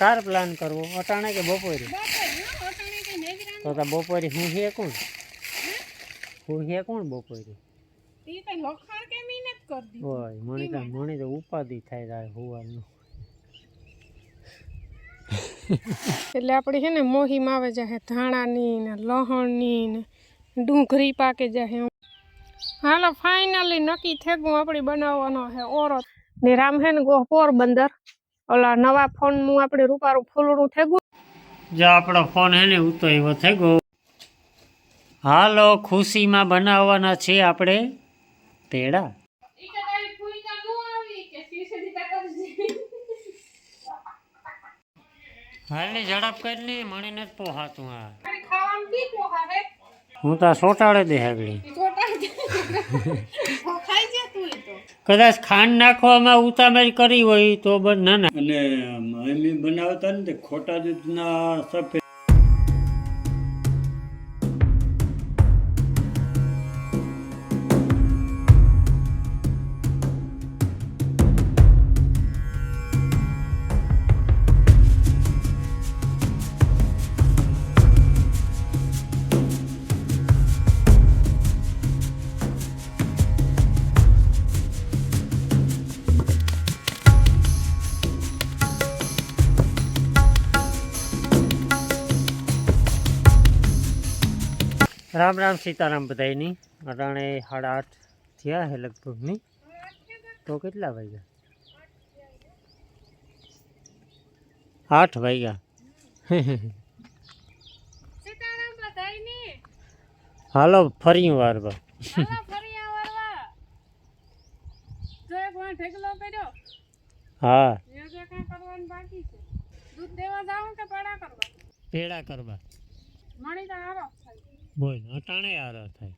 Car plan કરવો, અટાણે કે બપોરે? બપોર હો ઓટાણે કઈ નેવરાન તો તો બપોરે હું હે કોણ? હું હે કોણ બપોરે? ઈ કઈ લખાણ કે મહેનત કર દી ઓય, મને તો મને તો ઉપાધિ થાય તારે હોવાનું. એટલે આપણે છે ને મોહીમાં આવે જાય ધાણાની ને લહણની ને ડુંગળી પાકે જાય હાલો ફાઇનલી નક્કી થેગું આપણે બનાવવાનો છે ઓરો. ને રામ હે ને ગો પોરબંદર. ઓલા નવા ફોનનું આપણે રૂપારું ફૂલડું ગયું જો આપણો ફોન હે ને ઉતો એવો થઈ ગયો હાલો ખુશીમાં બનાવવાના છે આપણે પેડા. હાલની ઝડપ કરીને મને નથી પોહાતું આ. હું તો સોટાડે દે આગળી. કદાચ ખાંડ નાખવામાં ઉતામેર કરી હોય તો ના ના. અને મમ્મી બનાવતા ને ખોટા દૂધના સફેદ રામ રામ સીતારામ બધાની અટાણે સાડા આઠ થયા છે લગભગ નહીં તો કેટલા વાગ્યા? આઠ વાગ્યા. હાલો ફરી વાર બા હાલો ફરી આવવા જો એક વાર ઢેકલો કર્યો. હા. પેડા કરવા? મળી તો આરો બોલ અટાણે આરો થાય.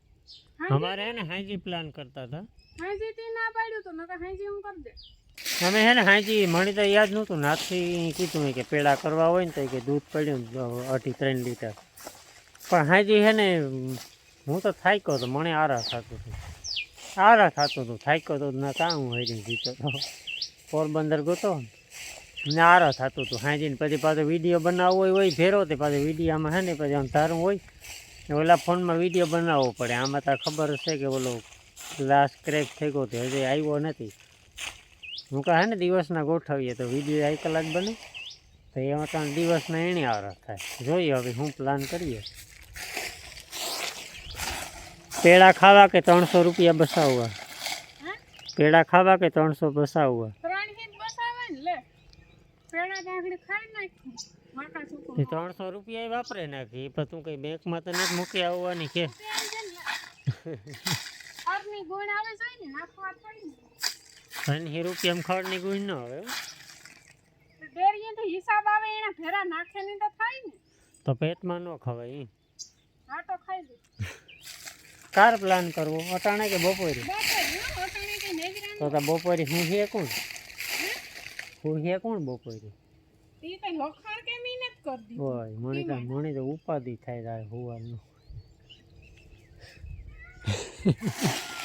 અમારે હે ને હાજી પ્લાન કરતા હતા. હાજી તે ના પાડ્યું તો નકર હાજી હું કરી દે. અમે હે ને હાજી મણી તો યાદ નહોતું નાથી કીધું કે પેડા કરવા હોય ને તો કે દૂધ પડ્યું ને અઢી ત્રણ લીટર. પણ હાજી હે ને હું તો થાક્યો તો મને આરા થતું હતું. આરા થતું હતું થાક્યો તો ના કાં હું હરી જીતો તો. પોરબંદર ગોતો ને આરા થતું હતું હાજીને પછી પાછો વીડિયો બનાવવો હોય હોય ફેરો તે પાછો વિડીયોમાં હે ને પછી આમ ધારું હોય ઓલા ફોનમાં વીડિયો બનાવવો પડે. આમાં તો ખબર છે કે ઓલો ગ્લાસ ક્રેક થઈ ગયો તો હજી આવ્યો નથી. હું કહે ને દિવસના ગોઠવીએ તો વીડિયો એક કલાક બને. તો એમાં ત્રણ દિવસના એણે આવરસ થાય. જોઈએ હવે હું પ્લાન કરીએ. પેડા ખાવા કે ત્રણસો રૂપિયા બસાવવા? પેડા ખાવા કે ત્રણસો બસાવવા? ત્રણ હિત લે. પેડા ખાઈ નાખી માકા છોકરો તે ત્રણસો રૂપિયા વાપરે નાખી એ તું કંઈ બેંકમાં તો નથી મૂકી આવવાની કે. ત્રણસો ખડની ગુણ ન આવે ડેરીએ તો હિસાબ આવે એના ભેરા નાખે ની તો થાય ને. તો પેટમાં ન ખવાય. હા તો ખાઈ લે. કાર પ્લાન કરવો અટાણે કે બપોરે? તો બપોરે હું હે કોણ? હું હે કોણ બપોરે? ઈ કઈ લખાણ કે મહેનત કર દી ઓય મને તો મને તો ઉપાધિ થાય જાય હોવાનું.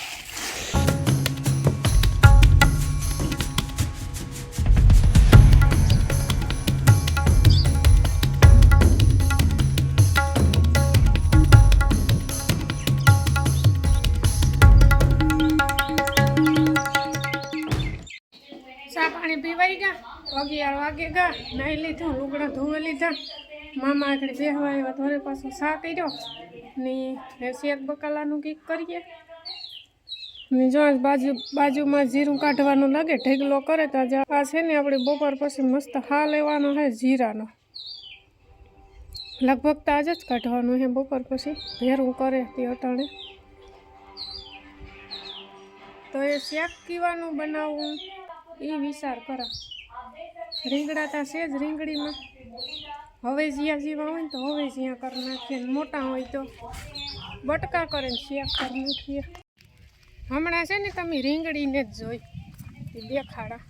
વાગે ગા નાહી લીધું, લુગડા ધોવા લીધા. મામા આગળ બેહવા આવ્યા ધોરે પાછું શા કર્યો. ને શેક બકાલાનું કંઈક કરીએ. ને જો બાજુ, બાજુમાં જીરું કાઢવાનું લાગે, ઢેગલો કરે તો આજે આ છે ને આપણે બપોર પછી મસ્ત હા લેવાનો છે જીરાનો. લગભગ તો આજે જ કાઢવાનું છે બપોર પછી. ભેરું કરે તે અટાણે. તો એ શેક કીવાનું બનાવવું એ વિચાર કરા. રીંગણા તા છે જ રીંગણીમાં. હવે જ્યાં જીવા હોય ને તો હવે જ્યાં કરી નાખીએ ને મોટા હોય તો બટકા કરે ને શેક કરી નાખીએ. હમણાં છે ને તમે રીંગણીને જ જોઈ. એ દેખાડા.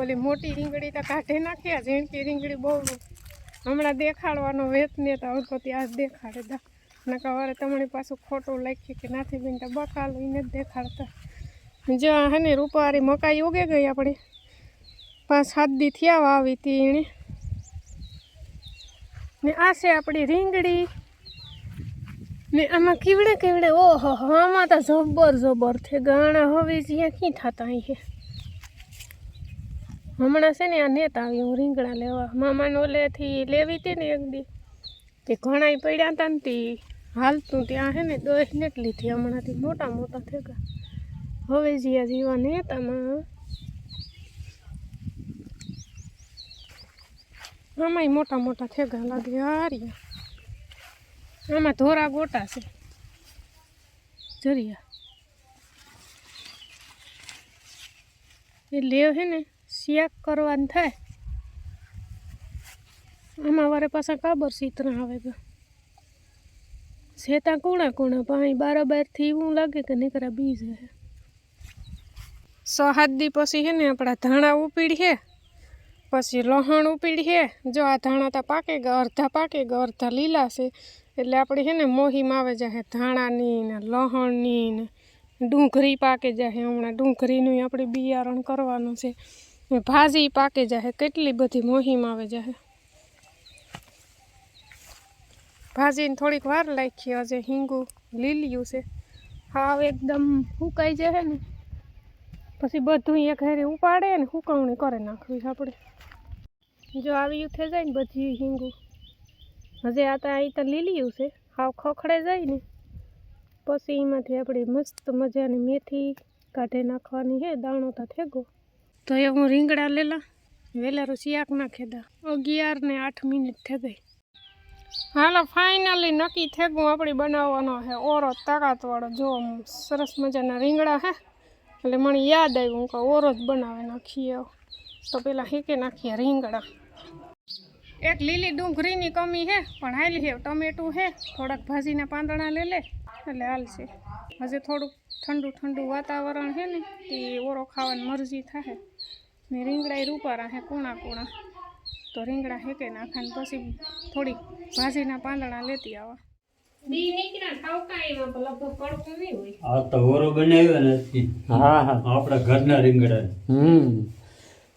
ઓલી મોટી રીંગણી તો કાઢી નાખ્યા ઝીણકી રીંગણી બહુ હમણાં દેખાડવાનો વેત ને તો હવે તો ત્યાં દેખાડે દા નકા વારે તમારી પાછું ખોટું લખ્યું કે નાથી બેન તો બકા એને જ દેખાડતા. જો હે ને રૂપારી મકાઈ ઉગે ગઈ આપણી. પાંચ સાત દી થયા આવી હતી એણે. ને આ છે આપણી રીંગડી. ને આમાં કેવડે કેવડે, ઓહો, આમાં તો જબર જબર છે. ગાણા હવે જ્યાં ક્યાં થતા અહીંયા હમણાં છે ને આ નેત આવી, હું રીંગણા લેવા. મામાને ઓલેથી લેવી હતી ને એક દી. તે ઘણાય પડ્યા હતા ને તે હાલતું ત્યાં છે ને દસ નેટ હતી હમણાંથી મોટા મોટા થઈ ગયા હવે જ્યાં જીવા નેતામાં આમાંય મોટા મોટા થેગા લાગે હારિયા આમાં ધોરા ગોટા છે. જરિયા. એ લેવ હે ને શિયાક કરવાનું થાય. આમાં વારે પાછા કાબર સીતરા આવે તો શેતા કુણા કુણા, પાણી બારોબારથી એવું લાગે કે નીકળ્યા બીજ હે. સો હાથ દી પછી હે ને આપણા ધાણા ઉપીડીએ પછી લહણ છે. જો આ ધાણા તો પાકે ગયા અડધા પાકે ગયા અડધા લીલા છે. એટલે આપણે છે ને મોહીમાં આવે જાય ધાણાની ને લહણની ને ડુંગળી પાકે જાય હમણાં. ડુંગળીનું આપણે બિયારણ કરવાનું છે. ભાજી પાકે જાય કેટલી બધી મોહીમ આવે જાય ભાજીને થોડીક વાર લાખી હજે હિંગુ લીલિયું છે. હાવ એકદમ સુકાઈ જાય ને. પછી બધું એક હારે ઉપાડે ને સુકવણી કરી નાખવી આપણે જો આવી થઈ જાય ને બધી હિંગુ. હજે આ તો અહીં તો લીલિયું છે. હાવ ખખડે જાય ને. પછી એમાંથી આપણે મસ્ત મજાની મેથી કાઢી નાખવાની હે, દાણો તો થેગો. તો એ હું રીંગણા લેલા વેલારું શિયાક નાખે દા. અગિયાર ને આઠ મિનિટ થઈ ગઈ. હાલો ફાઇનલી નક્કી થેગું આપણે બનાવવાનો છે ઓરો તાકાતવાળો. જો આમ સરસ મજાના રીંગણા હે. એટલે મને યાદ આવ્યું કે ઓરો જ બનાવી નાખીએ. તો પેલા હીકે નાખીએ રીંગણા. એક લીલી ડુંગળીની કમી છે પણ હાલી છે ટમેટું છે થોડાક ભાજીના પાંદડા લે લે એટલે હાલશે હજે થોડુંક ઠંડુ ઠંડુ વાતાવરણ છે ને તે ઓરો ખાવાની મરજી થાય. ને રીંગણા રૂપારા છે કૂણા કૂણા. તો રીંગણા હેકે નાખા ને પછી થોડીક ભાજીના પાંદડા લેતી આવા. એમાં તો લગભગ પડતું નહીં હોય. આ તો ઓરો બનાવ્યો ને હા હા. આપણા ઘરના રીંગણા. હમ.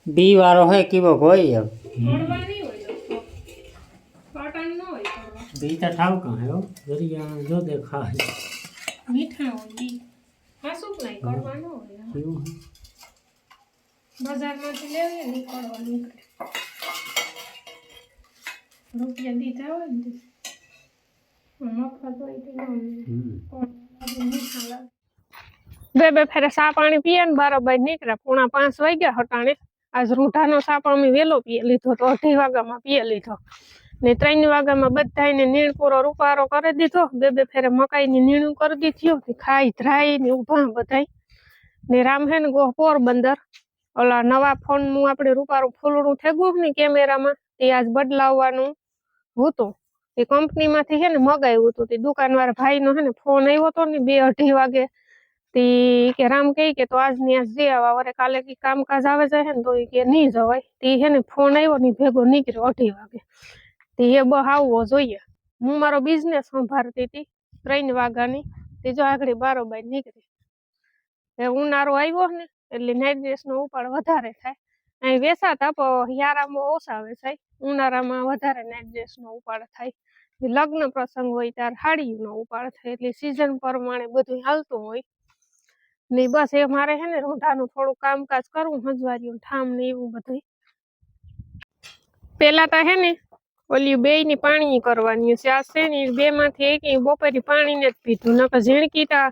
બી વાળો હોય કેવો હોય એમ. પડવા નહીં હોય લગભગ પાટણ ન હોય પડવા બી તો ઠાવકા હે હો જરિયા જો દેખાય. મીઠા હોય બી. હા શું નહીં કડવા ન હોય કેવું હે? બજારમાંથી લેવીએ ને કડવા નીકળે. રૂપિયા દીધા હોય ને તે. મફત હોય તે ન મળે. હમ. પણ મીઠા લાગે. બે બે ફેરે સા પાણી પીએ ને બારોબાર નીકળ્યા પૂણા પાંચ વાગ્યા હટાણે. આજ રૂઢાનો સાપ અમે વહેલો પીએ લીધો તો અઢી વાગ્યામાં પીએ લીધો. ને ત્રણ વાગ્યામાં બધાને નીણ પૂરો રૂપારો કરી દીધો. બે બે ફેરે મકાઈની નીણું કરી દીધી ને ખાઈ ધ્રાઈ ને ઊભા બધાય. ને રામ હે ગો પોરબંદર ઓલા નવા ફોનનું આપણે રૂપારું ફૂલડું થેગું ને કેમેરામાં. તે આજ બદલાવવાનું હતું. એ કંપનીમાંથી છે ને મગાવ્યું હતું. તે દુકાનવાળા ભાઈનો છે ને ફોન આવ્યો હતો ને બે અઢી વાગે તે કે રામ કહે કે તો આજની આજ જઈ આવા વરે કાલે કી કામકાજ આવે છે ને તો એ કે નહીં જવાય તે છે ને ફોન આવ્યો ને ભેગો નીકળ્યો અઢી વાગે તે એ બહુ આવવો જોઈએ હું મારો બિઝનેસ સંભાળતી હતી ત્રણ વાગ્યાની તે આગળ બારોબાર નીકળી। એ ઉનાળો આવ્યો ને, એટલે નાઇટ ડ્રેસનો ઉપાડ વધારે થાય. અહીં વેસાતા પણ યારામાં ઓછા વેચાય ઉનાળામાં વધારે નાઇટ ડ્રેસનો ઉપાડ થાય. લગ્ન પ્રસંગ હોય, ત્યારે સાડીનો ઉપાડ થાય. એટલે સિઝન પ્રમાણે બધું હાલતું હોય. ને બસ એ મારે છે ને રૂંઢાનું થોડું કામકાજ કરવું હંજવારીયું ઠામ ને એવું બધું પેલા તો હે ને ઓલી બે ની પાણી કરવાની છે. આ છે ને બે માંથી એક બપોરે પાણી ને જ પીધું, નકર ઝીણકી તા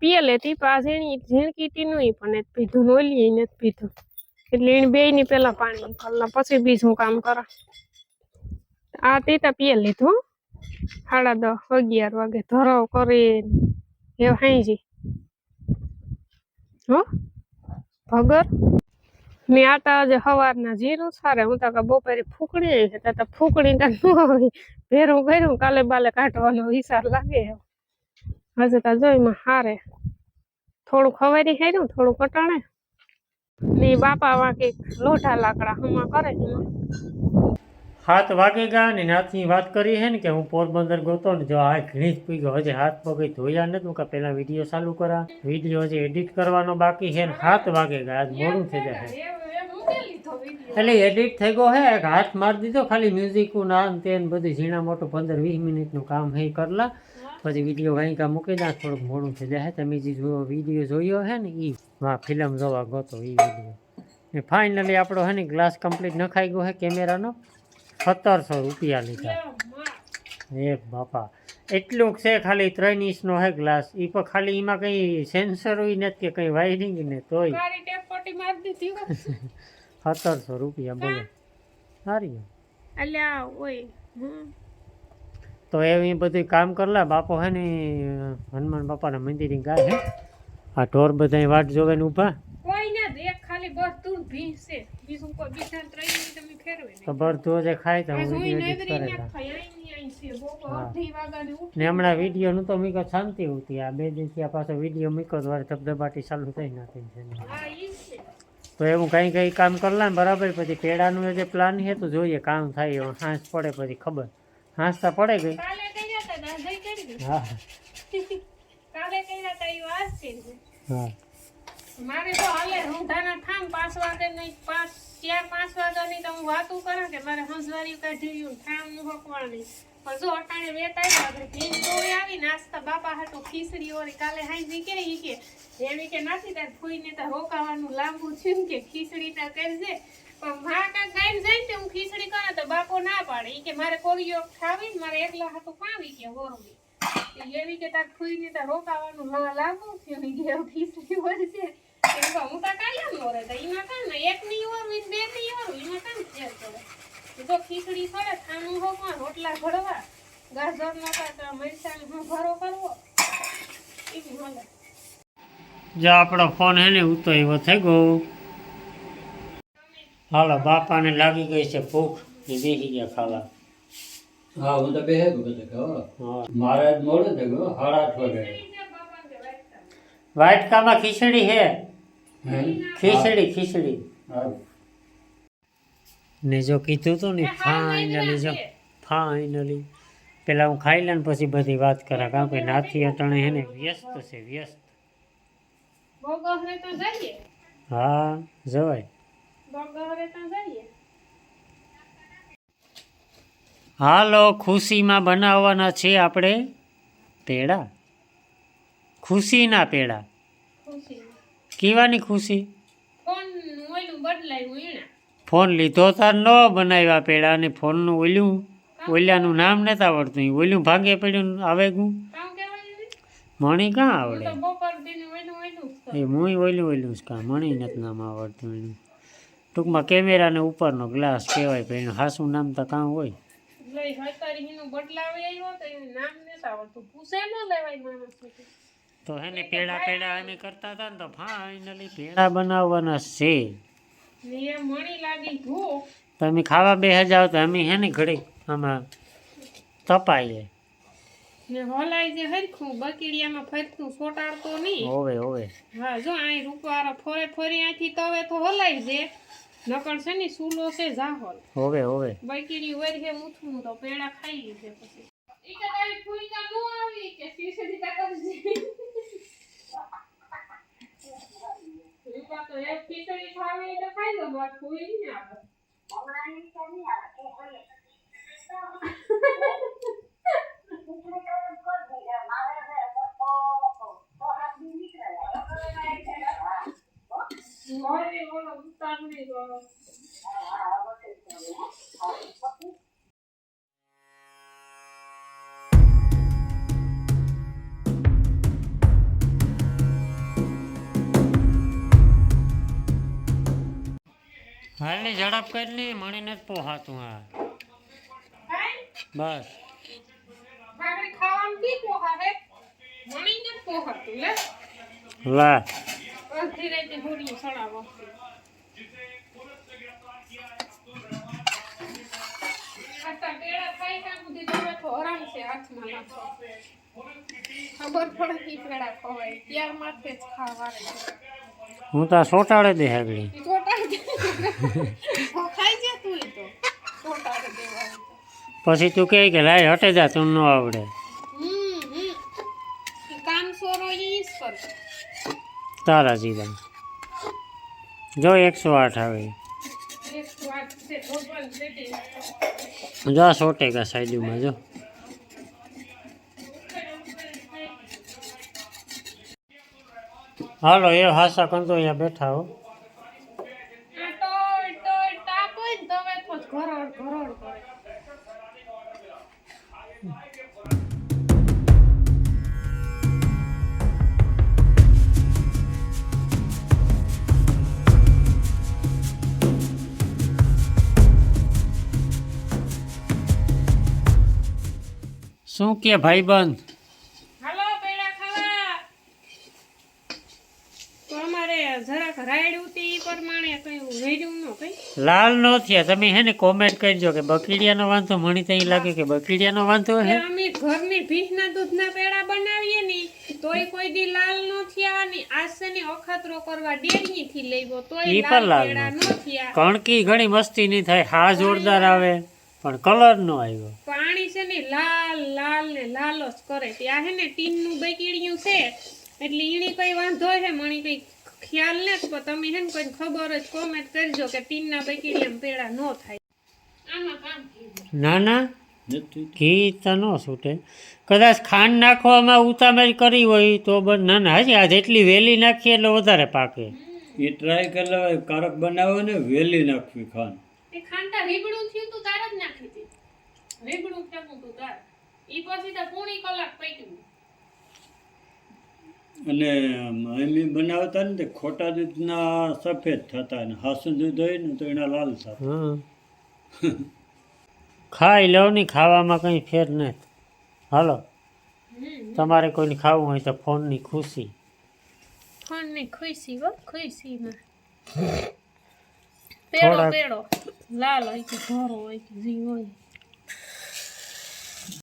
પીએ લેતી પણ આ ઝીણી, ઝીણકી તી નું પણ જ પીધું ને ઓલી ને જ પીધું. એટલે એને બે ની પેલા પાણી કરના પછી બીજું કામ કરા. આ તીતા પીએ લીધું સાડા દસ, અગિયાર વાગે ધરાવ કરી એ હાઈજી હો? ભગર? મેં આટા આજે સવારના જીરું સારે. હું તો બપોરે ફૂકણી આવી. હતા તો ફૂકણી તો ન આવી ભેરું કર્યું કાલે બાલે કાઢવાનો વિચાર લાગે હજે તો જોઈમાં હારે. થોડું ખવારી ખાયું થોડું કટાણે ને બાપા વાંકી લોઢા લાકડા હમા કરે હાથ વાગે ગયા ને નાથની વાત કરી છે ને કે હું પોરબંદર ગોતો ને જો આ ઘણી જ પી ગયો હજી હાથ પગે ધોયા નથી. હું કે પહેલાં વીડિયો ચાલુ કરા. વીડિયો હજી એડિટ કરવાનો બાકી છે ને હાથ વાગે ગયા આજ મોડું થઈ જાય એટલે એડિટ થઈ ગયો હે. એક હાથ મારી દીધો, ખાલી મ્યુઝિક ના તેન બધું ઝીણા મોટું પંદર વીસ મિનિટનું કામ હે કરલા. પછી વીડિયો વાંકા મૂકી દા, થોડુંક મોડું થઈ જાય તમે જે વીડિયો જોયો હે ને એ હા ફિલ્મ જોવા ગોતો એ વીડિયો. ફાઇનલી આપણો હે ને ગ્લાસ કમ્પ્લીટ નખાઈ ગયો હે કેમેરાનો સત્તરસો રૂપિયા લીધા. એ બાપા. એટલું છે ખાલી ત્રણ ઇંચનો હે ગ્લાસ. એ પણ ખાલી એમાં કંઈ સેન્સર હોય નથી કે કંઈ વાયરિંગ ને તોય. સત્તરસો રૂપિયા બોલો. સારી તો એ બધું કામ કરલા. બાપો હે ને હનુમાન બાપાના મંદિર ગાય હે. આ ઢોર બધા વાટ જોવે ને ઊભા. કોઈ ના દેખ ખાલી બસ તું છે બીજું કોઈ બીજા ત્રણ તમે ફેરવે તો જે ખાય તો હું વીડિયો એડિટ કરે ની હમણાં વિડીયોનું તો મીકો શાંતિ હતી આ બે દિવસથી આ પાછો વીડિયો મૂક્યો તો વારે ધબધબાટી ચાલુ થઈ નાખી છે. તો એવું કંઈ કંઈ કામ કરલા ને બરાબર. પછી પેડાનું જે પ્લાન છે તો જોઈએ કામ થાય એવું. હાંસ પડે પછી ખબર. હાંસ તો પડે ગઈ. હા. હા. મારે તો હાલે રૂંઢાના થામ પાંચ વાગે નહીં, પાંચ ચાર પાંચ વાગ્યાની તો હું વાતું કરું કે મારે હંસવારી કાઢ્યું થામનું હકવાની પણ જો અટાણે બે ત્રણ વાગે તોડી આવી, નાસ્તા બાપા હાટું ખીચડી ઓરી કાલે હાઈ કે ઈ કે એવી કે નથી તાર ફૂઈને ત્યાં રોકાવાનું લાંબુ છે કે ખીચડી ત્યાં કરજે. પણ મા કાંઈ જઈને તે હું ખીચડી કરે તો બાપો ના પાડે. ઈ કે મારે કોરિયો ખાવી મારે એકલા હાથું પાવી કે હોરવી એવી કે તાર ફૂઈને તો રોકાવાનું લા- લાંબુ છે ઈ કે હવે ખીચડી વળશે. એમ હું તો કાયમ નો રહેતા ઈમાં કામ ને? એક ની ઓરવી ને બે ની ઓરવી ઈમાં કામ ફેર પડે? તો ખીચડી પડે ખાનું હોકવા રોટલા ઘડવા, ગાજર નો કાકા મરચાં હું ભરો કરવો. બી મળે. જો આપણો ફોન હે ને ઉતો એવો થઈ ગયો. હાલો, બાપાને લાગી ગઈ છે ભૂખ, એ બેસી ગયા ખાવા. હા હું તો બેહે ગયો બધે કહો હા મારે જ મોડું થઈ ગયું સાડા આઠ વાગે વાટકામાં ખીચડી હે હે? ખીચડી ખીચડી હા. ને જો કીધું તો ને ફાઇનલી જો ફાઇનલી પેલા હું ખાઈ લઉં ને પછી બધી વાત કરા કારણ કે નાથી અટાણે હે ને વ્યસ્ત છે વ્યસ્ત બગહરે તો જઈએ હા જવાય બગહરે તો જઈએ હાલો ખુશીમાં બનાવવાના છે આપણે પેડા? ખુશીના પેડા? કેવાની ખુશી? ફોન લીધો તાર ન બનાવ્યા પેડા અને ફોનનું ઓલ્યું ઓલ્યાનું નામ નતા આવડતું ઓલ્યું ભાગે પડ્યું આવે ગું મણી કાં આવડે. એ હું ઓલ્યું ઓલ્યું જ કાં? મણી નથી નામ આવડતું એનું. ટૂંકમાં કેમેરાને ઉપરનો ગ્લાસ કહેવાય પણ એનું હાસું નામ તો કાં હોય? લઈ હતારી હિનું બદલાવી આવ્યો તો એનું નામ આવડતું. પૂછે ન લેવાય માણસ તો એને પેડા પેડા અમે કરતા હતા ને તો ફાઇનલી પેડા બનાવવાના છે. ને મણી લાગી ભૂખ. તમે ખાવા બે જાવ તો અમે હે ને ઘડી આમાં તપાઈએ. ને હોલાઈ જે હરખું બકીડિયામાં ફરતું સોટાડતો નહીં. હોવે હોવે. હા જો અહીં રૂપવાળા ફોરે ફરી અહીંથી તવે તો હોલાઈ દે. નકર છે ને સૂલો છે જાહોલ. હોવે હોવે. બકીડી વર હે મૂઠું તો પેડા ખાઈ લીધે પછી. ઈ કે તારી ફૂઈકા નો આવી કે શીશડી તકરજી રૂપા તો એક ખીચડી ખાવી એટલે ખાઈ લો બાર ફૂઈ નહીં આવે. મોરે હાલની ઝડપ કરી લે નથી પોહાતું હા બસ. મણી લે લા અડધી રાતે હોરી સડાવો આટલા પેડા ખાઈ હું તો સોટાડે દે આગળી પછી તું કહે કે લાય, હટે જા, તું ન આવડે. તારા જીદા જો એકસો આઠ આવે. જો સો ટકા સાઈડમાં જો. હાલો એ હાસા કંતો અહીંયા બેઠા હો. શું કે ભાઈબંધ? હાલો પેડા ખાવા. તો અમારે જરાક રાઈડ ઉતી ઈ પ્રમાણે કઈ વેડ્યું ન કઈ. લાલ નો થયા. તમે હે ને કોમેન્ટ કરજો કે બકીડિયાનો વાંધો? મણી તો અહીં લાગે કે બકીડિયાનો વાંધો હે? અમે ઘરની ભીંસના દૂધના પેડા બનાવીએ ને તોય કોઈ દી લાલ નો થયા ને આસેની ઓખાતરો કરવા ડેરી થી લેવો તોય ઈ પર લાલ નો. નો થયા. કણકી ઘણી મસ્તી નહીં થાય. હા જોરદાર આવે. પણ કલર નો આવ્યો. છે ને લાલ લાલ ને લાલો જ કરે ત્યાં હે ને ટીનનું બકીડિયું છે. એટલે ઈણી કઈ વાંધો છે મને કંઈ ખ્યાલ નથી. પણ તમે હે ને કોઈ ખબર જ કોમેન્ટ કરજો કે ટીનના બકીડિયામાં પેડા ન થાય. આમાં કામ. ના ના. ઘી તો ન છૂટે. કદાચ ખાંડ નાખવામાં ઉતામેર કરી હોય તો ના ના હજી આ જેટલી વેલી નાખીએ એટલે વધારે પાકે. એ ટ્રાય કરી લેવાય કારક બનાવો ને વેલી નાખવી ખાંડ. એ ખાંડ રીબડું થયું તું તાર જ નાખી થયું તું તાર. ઈ પછી તો પૂણી કલાક પૈકી અને એમી બનાવતા ને તે ખોટા દૂધના સફેદ થતા ને હાસું દૂધ હોય ને તો એના લાલ થતા. ખાઈ લો ની ખાવામાં કંઈ ફેર નથી. હાલો. તમારે કોઈને ખાવું હોય તો ફોનની ખુશી. ફોનની ખુશી હો ખુશી માં પેડો પેડો. લાલ હોય કે ઘોરો હોય કે જી હોય.